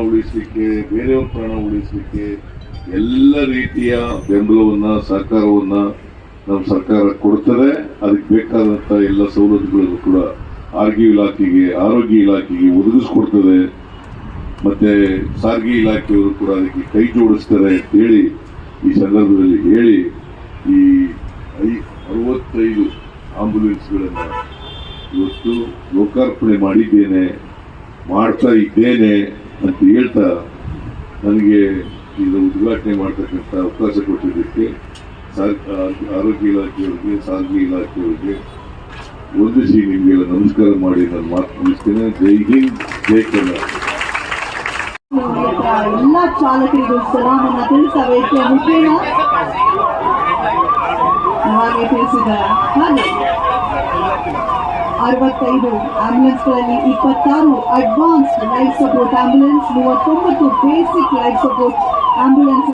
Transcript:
ಉಳಿಸಲಿಕ್ಕೆ ಬೇರೆಯವ್ರ ಪ್ರಾಣ ಉಳಿಸಲಿಕ್ಕೆ ಎಲ್ಲ ರೀತಿಯ ಬೆಂಬಲವನ್ನ, ಸಹಕಾರವನ್ನ ನಮ್ಮ ಸರ್ಕಾರ ಕೊಡ್ತದೆ. ಅದಕ್ಕೆ ಬೇಕಾದಂತ ಎಲ್ಲ ಸವಲತ್ತುಗಳನ್ನು ಕೂಡ ಆರೋಗ್ಯ ಇಲಾಖೆಗೆ ಆರೋಗ್ಯ ಇಲಾಖೆಗೆ ಒದಗಿಸ್ಕೊಡ್ತದೆ. ಮತ್ತೆ ಸಾರಿಗೆ ಇಲಾಖೆಯವರು ಕೂಡ ಅದಕ್ಕೆ ಕೈ ಜೋಡಿಸ್ತಾರೆ ಅಂತ ಹೇಳಿ ಈ ಸಂದರ್ಭದಲ್ಲಿ ಹೇಳಿ ಈ ಐ- ಅರವತ್ತೈದು ಆಂಬುಲೆನ್ಸ್ಗಳನ್ನು ಇವತ್ತು ಲೋಕಾರ್ಪಣೆ ಮಾಡಿದ್ದೇನೆ, ಮಾಡ್ತಾ ಇದ್ದೇನೆ. ಅಂತ ಹೇಳ್ತಾ ನನಗೆ ಇದು ಉದ್ಘಾಟನೆ ಮಾಡ್ತಕ್ಕಂಥ ಅವಕಾಶ ಕೊಟ್ಟಿದ್ದಕ್ಕೆ ಆರೋಗ್ಯ ಇಲಾಖೆಯವರಿಗೆ, ಸಾರಿಗೆ ಇಲಾಖೆಯವರಿಗೆ ವಂದಿಸಿ ನಿಮಗೆಲ್ಲ ನಮಸ್ಕಾರ ಮಾಡಿ ನಾನು ಮಾತು ಮುಗಿಸ್ತೇನೆ. ಜೈ ಹಿಂದ್, ಜೈ ಕನ್ನಡ. ಎಲ್ಲ ಚಾಲಕರಿಗೂ ಸಲಾಮನ್ನ ತಿಳಿಸಬೇಕು ಮುಖೇನ ಹಾಗೆ ತಿಳಿಸಿದ ಹಾಗೆ. ಅರವತ್ತೈದು ಆಂಬ್ಯುಲೆನ್ಸ್ಗಳಲ್ಲಿ ಇಪ್ಪತ್ತಾರು ಅಡ್ವಾನ್ಸ್ ಲೈಫ್ ಸಪೋರ್ಟ್ ಆಂಬ್ಯುಲೆನ್ಸ್ ಮೂವತ್ತೊಂಬತ್ತು ಬೇಸಿಕ್ ಲೈಫ್ ಸಪೋರ್ಟ್ ಆಂಬ್ಯುಲೆನ್ಸ್